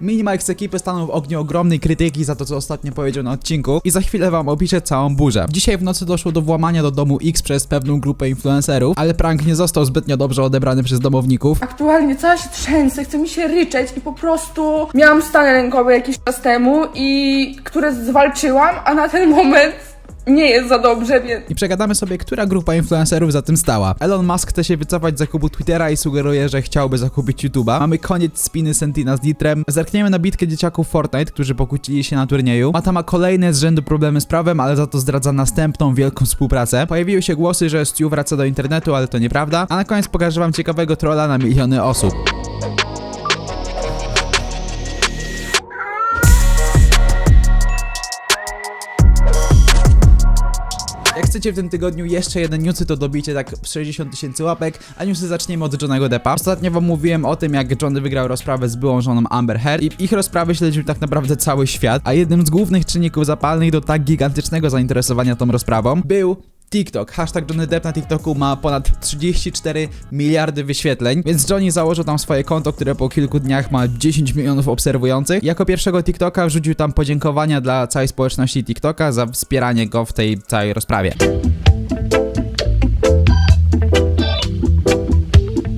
Minimalk z ekipy stanął w ogniu ogromnej krytyki za to, co ostatnio powiedział na odcinku i za chwilę wam opiszę całą burzę. Dzisiaj w nocy doszło do włamania do domu X przez pewną grupę influencerów, ale prank nie został zbytnio dobrze odebrany przez domowników. Aktualnie cała się trzęsę, chce mi się ryczeć i po prostu miałam stany lękowe jakiś czas temu i które zwalczyłam, a na ten moment nie jest za dobrze, więc I przegadamy sobie, która grupa influencerów za tym stała. Elon Musk chce się wycofać z zakupu Twittera i sugeruje, że chciałby zakupić YouTube'a. Mamy koniec spiny Sentina z Nitrem. Zerkniemy na bitkę dzieciaków Fortnite, którzy pokłócili się na turnieju. Mata ma kolejne z rzędu problemy z prawem, ale za to zdradza następną wielką współpracę. Pojawiły się głosy, że Stu wraca do internetu, ale to nieprawda. A na koniec pokażę wam ciekawego trolla na miliony osób. Chcecie w tym tygodniu jeszcze jeden newsy, to dobijcie tak 60 tysięcy łapek, a newsy zaczniemy od Johnego Deppa. Ostatnio wam mówiłem o tym, jak Johnny wygrał rozprawę z byłą żoną Amber Heard i ich rozprawy śledził tak naprawdę cały świat, a jednym z głównych czynników zapalnych do tak gigantycznego zainteresowania tą rozprawą był TikTok. Hashtag Johnny Depp na TikToku ma ponad 34 miliardy wyświetleń, więc Johnny założył tam swoje konto, które po kilku dniach ma 10 milionów obserwujących. Jako pierwszego TikToka wrzucił tam podziękowania dla całej społeczności TikToka za wspieranie go w tej całej rozprawie.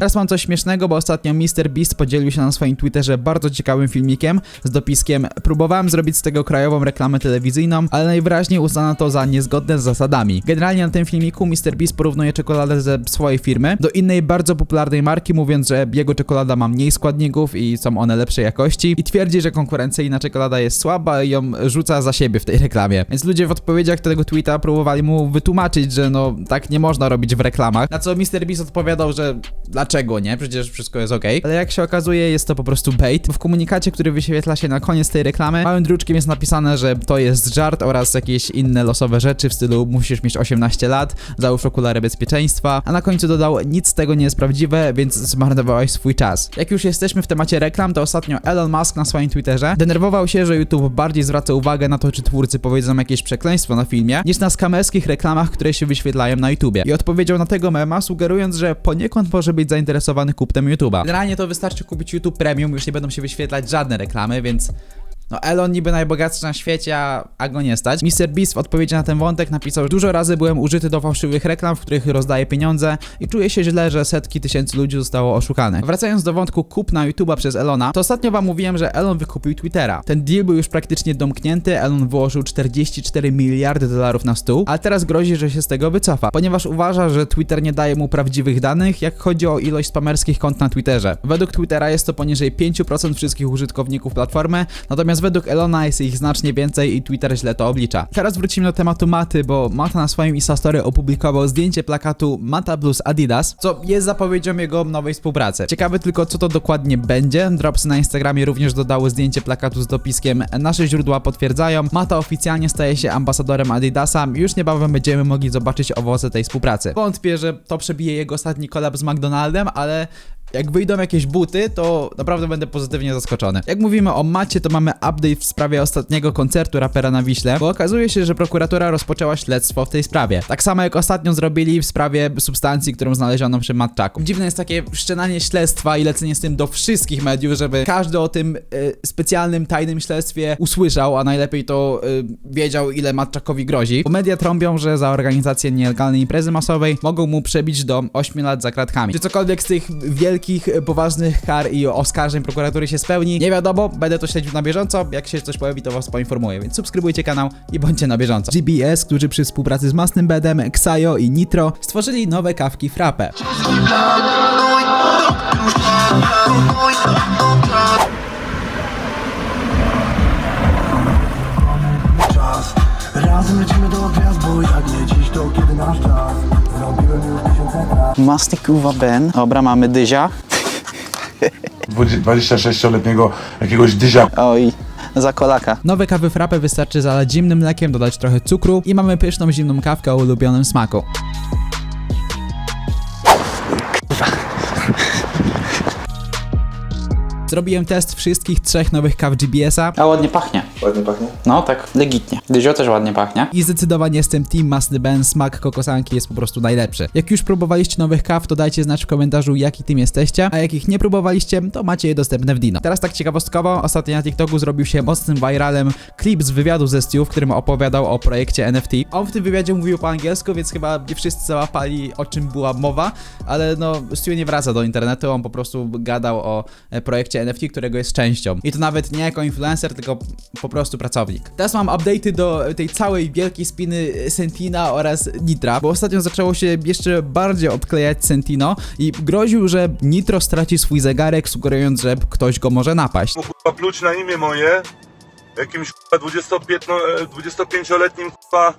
Teraz mam coś śmiesznego, bo ostatnio MrBeast podzielił się na swoim Twitterze bardzo ciekawym filmikiem z dopiskiem Próbowałem zrobić z tego krajową reklamę telewizyjną, ale najwyraźniej uznano to za niezgodne z zasadami. Generalnie na tym filmiku MrBeast porównuje czekoladę ze swojej firmy do innej bardzo popularnej marki, mówiąc, że jego czekolada ma mniej składników i są one lepszej jakości i twierdzi, że konkurencyjna czekolada jest słaba i ją rzuca za siebie w tej reklamie. Więc ludzie w odpowiedziach tego tweeta próbowali mu wytłumaczyć, że no tak nie można robić w reklamach, na co MrBeast odpowiadał, że dlaczego nie? Przecież wszystko jest ok. Ale jak się okazuje, jest to po prostu bait. W komunikacie, który wyświetla się na koniec tej reklamy, małym druczkiem jest napisane, że to jest żart oraz jakieś inne losowe rzeczy w stylu musisz mieć 18 lat, załóż okulary bezpieczeństwa, a na końcu dodał nic z tego nie jest prawdziwe, więc zmarnowałeś swój czas. Jak już jesteśmy w temacie reklam, to ostatnio Elon Musk na swoim Twitterze denerwował się, że YouTube bardziej zwraca uwagę na to, czy twórcy powiedzą jakieś przekleństwo na filmie, niż na skamerskich reklamach, które się wyświetlają na YouTubie. I odpowiedział na tego mema, sugerując, że poniekąd może być zainteresowany kupnem YouTube'a. Generalnie to wystarczy kupić YouTube Premium, już nie będą się wyświetlać żadne reklamy, więc no Elon niby najbogatszy na świecie, a, go nie stać. Mr. Beast w odpowiedzi na ten wątek napisał, że dużo razy byłem użyty do fałszywych reklam, w których rozdaję pieniądze i czuję się źle, że setki tysięcy ludzi zostało oszukanych. Wracając do wątku kupna YouTube'a przez Elona, to ostatnio wam mówiłem, że Elon wykupił Twittera. Ten deal był już praktycznie domknięty, Elon wyłożył 44 miliardy dolarów na stół, ale teraz grozi, że się z tego wycofa, ponieważ uważa, że Twitter nie daje mu prawdziwych danych, jak chodzi o ilość spamerskich kont na Twitterze. Według Twittera jest to poniżej 5% wszystkich użytkowników platformy, natomiast według Elona jest ich znacznie więcej i Twitter źle to oblicza. Teraz wrócimy do tematu Maty, bo Mata na swoim Instastory opublikował zdjęcie plakatu Mata plus Adidas, co jest zapowiedzią jego nowej współpracy. Ciekawe tylko co to dokładnie będzie. Dropsy na Instagramie również dodały zdjęcie plakatu z dopiskiem Nasze źródła potwierdzają. Mata oficjalnie staje się ambasadorem Adidasa. Już niebawem będziemy mogli zobaczyć owoce tej współpracy. Wątpię, że to przebije jego ostatni kolab z McDonaldem, ale jak wyjdą jakieś buty, to naprawdę będę pozytywnie zaskoczony. Jak mówimy o macie, to mamy update w sprawie ostatniego koncertu rapera na Wiśle, bo okazuje się, że prokuratura rozpoczęła śledztwo w tej sprawie. Tak samo jak ostatnio zrobili w sprawie substancji, którą znaleziono przy matczaku. Dziwne jest takie wszczynanie śledztwa i lecenie z tym do wszystkich mediów, żeby każdy o tym y, specjalnym, tajnym śledztwie usłyszał, a najlepiej to y, wiedział, ile matczakowi grozi. Bo media trąbią, że za organizację nielegalnej imprezy masowej mogą mu przebić do 8 lat za kratkami. Czy cokolwiek z tych wielkich, y, poważnych kar i oskarżeń prokuratury się spełni, nie wiadomo, będę to śledził na bieżąco, jak się coś pojawi, to was poinformuję, więc subskrybujcie kanał i bądźcie na bieżąco. GBS, którzy przy współpracy z Masnym Bedem, Xayo i Nitro stworzyli nowe kawki Frappe. Masty kurwa Ben. Dobra, mamy dyzia. 26-letniego jakiegoś dyzia Oj, za kolaka. Nowe kawy Frappe wystarczy zalać zimnym mlekiem, dodać trochę cukru i mamy pyszną zimną kawkę o ulubionym smaku. Zrobiłem test wszystkich trzech nowych kaw GBS-a A ładnie pachnie. Ładnie pachnie? No tak, legitnie. Dyzio też ładnie pachnie. i zdecydowanie jestem Team Masny Ben, smak kokosanki jest po prostu najlepszy. Jak już próbowaliście nowych kaw, to dajcie znać w komentarzu jaki tym jesteście, a jak ich nie próbowaliście, to macie je dostępne w Dino. Teraz tak ciekawostkowo, ostatnio na TikToku zrobił się mocnym viralem klip z wywiadu ze Stu, w którym opowiadał o projekcie NFT. On w tym wywiadzie mówił po angielsku, więc chyba nie wszyscy załapali o czym była mowa, ale no Stu nie wraca do internetu, on po prostu gadał o e, projekcie NFT, którego jest częścią. I to nawet nie jako influencer, tylko po prostu pracownik. Teraz mam update'y do tej całej wielkiej spiny Sentina oraz Nitra, bo ostatnio zaczęło się jeszcze bardziej odklejać Sentino i groził, że Nitro straci swój zegarek, sugerując, że ktoś go może napaść. kurwa pluć na imię moje jakimś kurwa 25-letnim kurwa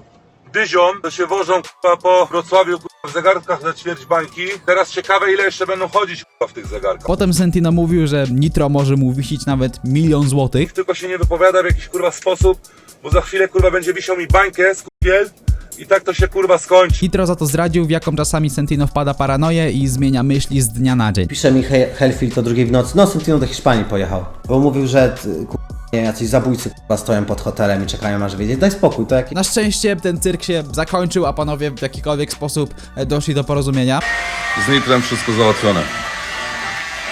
dyziom, to się wożą kurwa po Wrocławiu w zegarkach za ćwierć bańki. Teraz ciekawe ile jeszcze będą chodzić w tych zegarkach. Potem Sentino mówił, że Nitro może mu wisić nawet milion złotych. Tylko się nie wypowiada w jakiś kurwa sposób, bo za chwilę kurwa będzie wisiał mi bańkę z kupiel i tak to się kurwa skończy. Nitro za to zdradził, w jaką czasami Sentino wpada paranoję i zmienia myśli z dnia na dzień. Pisze mi He- Hellfield o drugiej w nocy. No, Sentino do Hiszpanii pojechał. Bo mówił, że t- ku- nie, jacyś zabójcy k***a, stoją pod hotelem i czekają aż wiedzieć. Daj spokój, to jak... Na szczęście ten cyrk się zakończył, a panowie w jakikolwiek sposób e, doszli do porozumienia. Z Nitrem wszystko załatwione.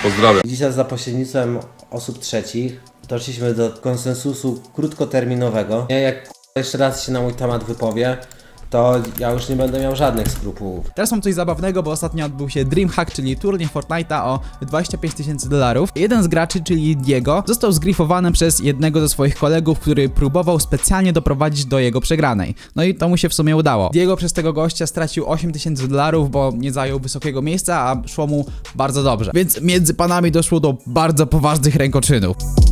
Pozdrawiam. Dzisiaj za pośrednictwem osób trzecich doszliśmy do konsensusu krótkoterminowego. Nie, jak k***a, jeszcze raz się na mój temat wypowie, to ja już nie będę miał żadnych skrupułów. Teraz mam coś zabawnego, bo ostatnio odbył się Dreamhack, czyli turniej Fortnite'a o 25 tysięcy dolarów. Jeden z graczy, czyli Diego, został zgrifowany przez jednego ze swoich kolegów, który próbował specjalnie doprowadzić do jego przegranej. No i to mu się w sumie udało. Diego przez tego gościa stracił 8 tysięcy dolarów, bo nie zajął wysokiego miejsca, a szło mu bardzo dobrze. Więc między panami doszło do bardzo poważnych rękoczynów.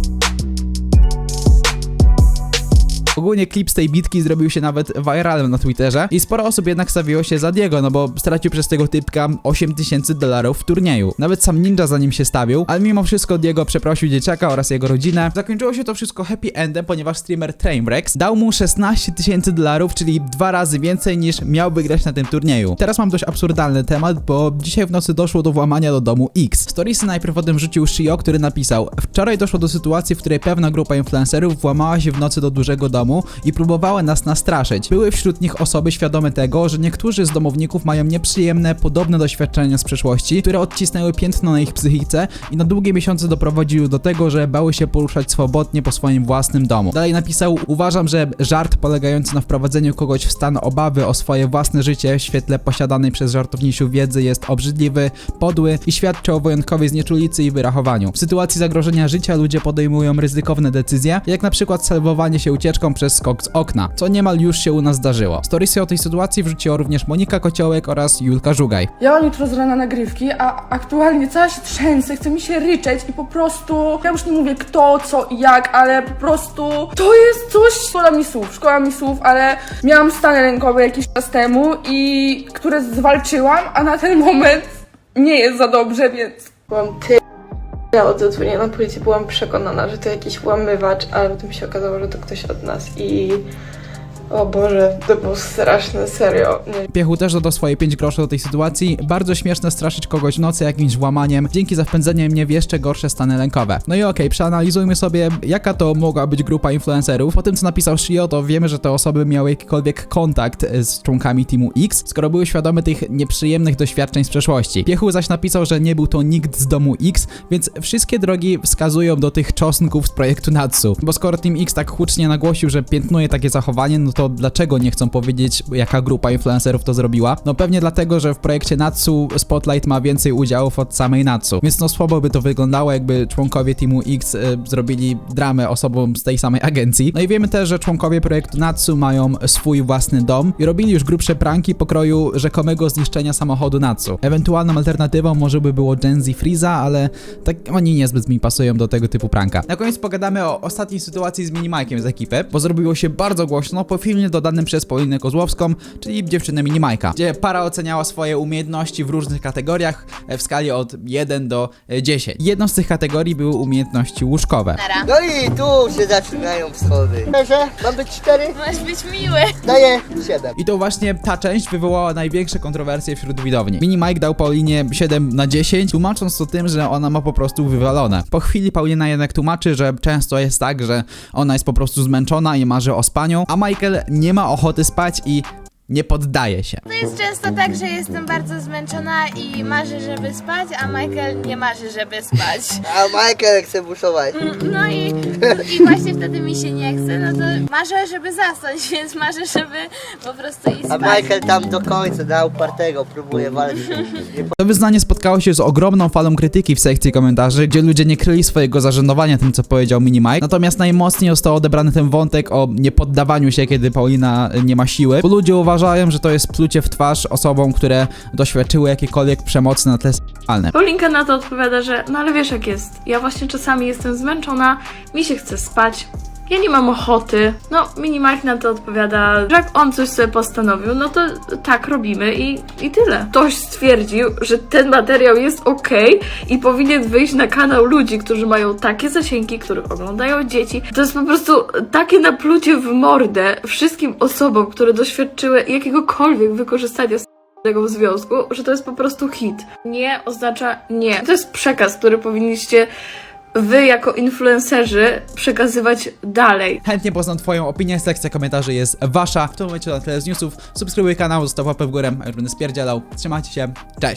Ogólnie klip z tej bitki zrobił się nawet viralem na Twitterze i sporo osób jednak stawiło się za Diego, no bo stracił przez tego typka 8000 dolarów w turnieju. Nawet sam Ninja za nim się stawił, ale mimo wszystko Diego przeprosił dzieciaka oraz jego rodzinę. Zakończyło się to wszystko happy endem, ponieważ streamer Trainwrex dał mu 16 tysięcy dolarów, czyli dwa razy więcej niż miał wygrać na tym turnieju. Teraz mam dość absurdalny temat, bo dzisiaj w nocy doszło do włamania do domu X. Storiesy najpierw o tym rzucił Shio, który napisał Wczoraj doszło do sytuacji, w której pewna grupa influencerów włamała się w nocy do dużego domu i próbowała nas nastraszyć. Były wśród nich osoby świadome tego, że niektórzy z domowników mają nieprzyjemne, podobne doświadczenia z przeszłości, które odcisnęły piętno na ich psychice i na długie miesiące doprowadziły do tego, że bały się poruszać swobodnie po swoim własnym domu. Dalej napisał, uważam, że żart polegający na wprowadzeniu kogoś w stan obawy o swoje własne życie w świetle posiadanej przez żartowników wiedzy jest obrzydliwy, podły i świadczy o wyjątkowej znieczulicy i wyrachowaniu. W sytuacji zagrożenia życia ludzie podejmują ryzykowne decyzje, jak na przykład salwowanie się ucieczką przez skok z okna, co niemal już się u nas zdarzyło. Storiesy o tej sytuacji wrzuciła również Monika Kociołek oraz Julka Żugaj. Ja mam jutro z rana nagrywki, a aktualnie cała się trzęsę, chce mi się ryczeć i po prostu, ja już nie mówię kto, co i jak, ale po prostu to jest coś, szkoda mi słów, szkoda mi słów, ale miałam stany lękowe jakiś czas temu i które zwalczyłam, a na ten moment nie jest za dobrze, więc Byłam tyle od zadzwonienia na policję, byłam przekonana, że to jakiś włamywacz, ale potem się okazało, że to ktoś od nas i... O Boże, to było straszne, serio. Nie Piechu też dodał swoje 5 groszy do tej sytuacji. Bardzo śmieszne straszyć kogoś w nocy jakimś włamaniem, dzięki za wpędzenie mnie w jeszcze gorsze stany lękowe. No i okej, przeanalizujmy sobie, jaka to mogła być grupa influencerów. Po tym, co napisał Shio, to wiemy, że te osoby miały jakikolwiek kontakt z członkami Teamu X, skoro były świadome tych nieprzyjemnych doświadczeń z przeszłości. Piechu zaś napisał, że nie był to nikt z domu X, więc wszystkie drogi wskazują do tych czosnków z projektu Natsu. Bo skoro Team X tak hucznie nagłosił, że piętnuje takie zachowanie, no to dlaczego nie chcą powiedzieć, jaka grupa influencerów to zrobiła? No pewnie dlatego, że w projekcie Natsu Spotlight ma więcej udziałów od samej Natsu. Więc no słabo by to wyglądało, jakby członkowie Teamu X y, zrobili dramę osobom z tej samej agencji. No i wiemy też, że członkowie projektu Natsu mają swój własny dom i robili już grubsze pranki pokroju rzekomego zniszczenia samochodu Natsu. Ewentualną alternatywą może by było Gen Z Freeza, ale tak oni niezbyt mi pasują do tego typu pranka. Na koniec pogadamy o ostatniej sytuacji z Minimajkiem z ekipy, bo zrobiło się bardzo głośno po filmie dodanym przez Paulinę Kozłowską, czyli dziewczynę Minimajka, gdzie para oceniała swoje umiejętności w różnych kategoriach e, w skali od 1 do e, 10. Jedną z tych kategorii były umiejętności łóżkowe. No i tu się zaczynają wschody. Proszę, mam być cztery? Masz być miły. Daję siedem. I to właśnie ta część wywołała największe kontrowersje wśród widowni. Mini Mike dał Paulinie 7 na 10, tłumacząc to tym, że ona ma po prostu wywalone. Po chwili Paulina jednak tłumaczy, że często jest tak, że ona jest po prostu zmęczona i marzy o spaniu, a Michael nie ma ochoty spać i nie poddaje się. To jest często tak, że jestem bardzo zmęczona i marzę, żeby spać, a Michael nie marzy, żeby spać. A Michael chce buszować. No i, i właśnie wtedy mi się nie chce, no to marzę, żeby zasnąć, więc marzę, żeby po prostu iść A spać. Michael tam do końca, na upartego, próbuje walczyć. Nie To wyznanie spotkało się z ogromną falą krytyki w sekcji komentarzy, gdzie ludzie nie kryli swojego zażenowania tym, co powiedział Mini Mike. Natomiast najmocniej został odebrany ten wątek o niepoddawaniu się, kiedy Paulina nie ma siły, bo ludzie uważają, że to jest plucie w twarz osobom, które doświadczyły jakiejkolwiek przemocy na tle seksualnym. Paulinka na to odpowiada, że no ale wiesz jak jest. Ja właśnie czasami jestem zmęczona, mi się chce spać. Ja nie mam ochoty. No, Minimark na to odpowiada, że jak on coś sobie postanowił, no to tak robimy i, i tyle. Ktoś stwierdził, że ten materiał jest ok i powinien wyjść na kanał ludzi, którzy mają takie zasięgi, których oglądają dzieci. To jest po prostu takie naplucie w mordę wszystkim osobom, które doświadczyły jakiegokolwiek wykorzystania tego w związku, że to jest po prostu hit. Nie oznacza nie. To jest przekaz, który powinniście wy jako influencerzy przekazywać dalej. Chętnie poznam twoją opinię, sekcja komentarzy jest wasza. W tym momencie na tyle z newsów. Subskrybuj kanał, zostaw łapę w górę, a już będę spierdzielał. Trzymajcie się, cześć!